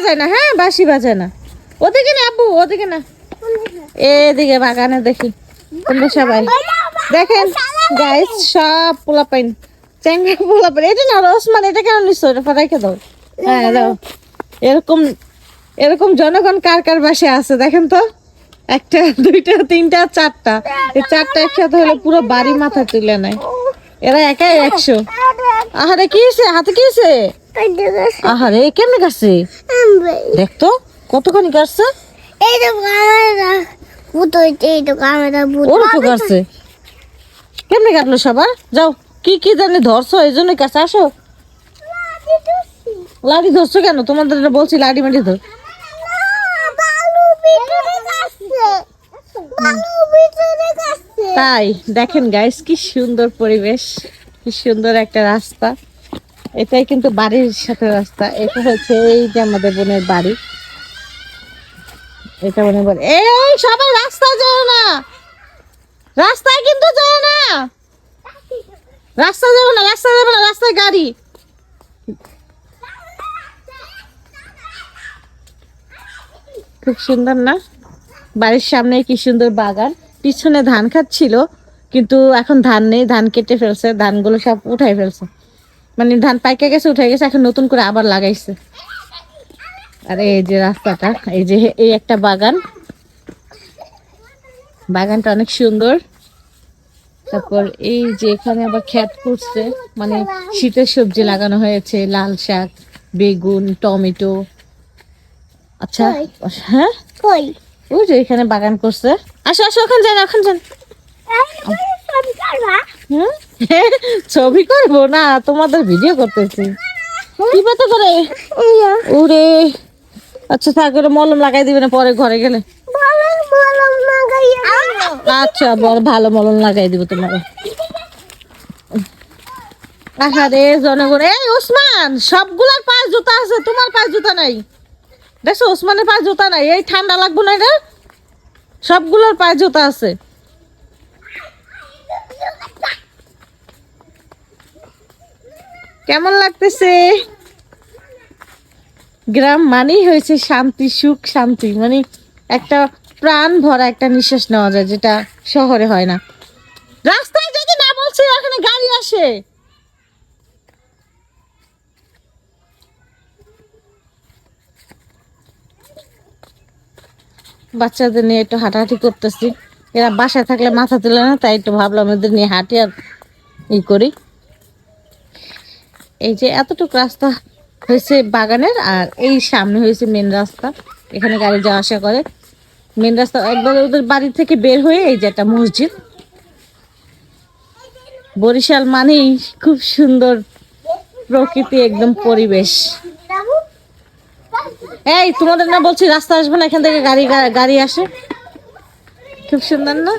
বাজায় না হ্যাঁ বাসি বাজায় না। ওদিকে না, আব্বু, ওদিকে না। এদিকে বাগানে দেখি, তোমরা সবাই। দেখেন গাইস সব পোলা পাইন চ্যাংরা পোলা পাইন এটা না ওসমান এটা কেন নিচ্ছ এটা ফাটাইকে দাও। হ্যাঁ দাও। এরকম এরকম জনগণ কার কার বাসে আছে, দেখেন তো? একটা, দুইটা, তিনটা, চারটা। এই চারটা একসাথে হলে পুরো বাড়ি মাথা তুলে নেয়। এরা একাই একশো। আহারে, কি হাতে কি আহারে কেমনে কাটছে দেখতো কতখানি কাটছে এই তো ক্যামেরা ভূত হইছে এই তো ক্যামেরা ভূত। ওর তো কাটছে কেমনে কাটলো সবার? যাও কি কি জানি ধরছো এই জন্য কাছে আসো। লাড়ি ধরছো। কেন? তোমাদের বলছি লাড়ি মাটি ধর। তাই দেখেন গাইস কি সুন্দর পরিবেশ কি সুন্দর একটা রাস্তা। এটাই কিন্তু বাড়ির সাথে রাস্তা। এটা হচ্ছে এই যে আমাদের বোনের বাড়ি। এটা বোনের বাড়ি। এই সবাই রাস্তায় যাও না। রাস্তায় কিন্তু যাও না। রাস্তা যাব না, রাস্তায় যাব না, রাস্তায় গাড়ি। খুব সুন্দর না? বাড়ির সামনে কি সুন্দর বাগান। পিছনে ধান খাচ্ছিল, কিন্তু এখন ধান নেই, ধান কেটে ফেলছে, ধানগুলো সব উঠাই ফেলছে। মানে ধান পাইকে গেছে উঠে গেছে এখন নতুন করে আবার লাগাইছে আর এই যে রাস্তাটা এই যে এই একটা বাগান বাগানটা অনেক সুন্দর তারপর এই যে এখানে আবার খ্যাত করছে মানে শীতের সবজি লাগানো হয়েছে লাল শাক বেগুন টমেটো আচ্ছা হ্যাঁ ওই যে এখানে বাগান করছে আসো আসো ওখানে যান ওখানে যান হুম? ছবি করব? না, তোমাদের ভিডিও করতেছি। কি পাতা করে? ওরে আচ্ছা থাক ওটা মলম লাগাই দিবে না, পরে ঘরে গেলে। আচ্ছা বড় ভালো মলম লাগাই দিব তোমার আহারে জনগণ। এই, ওসমান সবগুলার পায়ে জুতা আছে, তোমার পায়ে জুতা নাই। দেখছ, ওসমানের পায়ে জুতা নাই, এই ঠান্ডা লাগবো না এটা সবগুলোর পায়ে জুতা আছে। কেমন লাগতেছে? গ্রাম মানেই হয়েছে শান্তি, সুখ, শান্তি। মানে একটা প্রাণ ভরা একটা নিঃশ্বাস নেওয়া যায়, যেটা শহরে হয় না। রাস্তায় যদি না বলছি এখানে গাড়ি আসে। বাচ্চাদের নিয়ে একটু হাঁটাহাঁটি করতেছি। এরা বাসায় থাকলে মাথা তুলে না, তাই একটু ভাবলাম ওদের নিয়ে হাঁটি আর ই করি। এই যে এতটুকু রাস্তা হয়েছে বাগানের, আর এই সামনে হয়েছে মেন রাস্তা। এখানে গাড়ি যাওয়া আসা করে। মেন রাস্তা একবার ওদের বাড়ি থেকে বের হয়ে এই যে একটা মসজিদ। বরিশাল মানেই খুব সুন্দর প্রকৃতি, একদম পরিবেশ। এই, তোমাদের না বলছি রাস্তা আসবে না, এখান থেকে গাড়ি গাড়ি আসে। খুব সুন্দর না?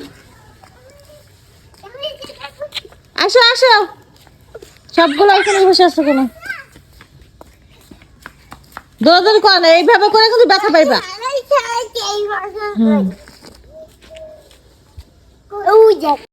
আসো আসো। সবগুলো এখানে বসে আছে কেন? দোদর কর না এইভাবে করে কিন্তু ব্যথা পাইবা। হুম।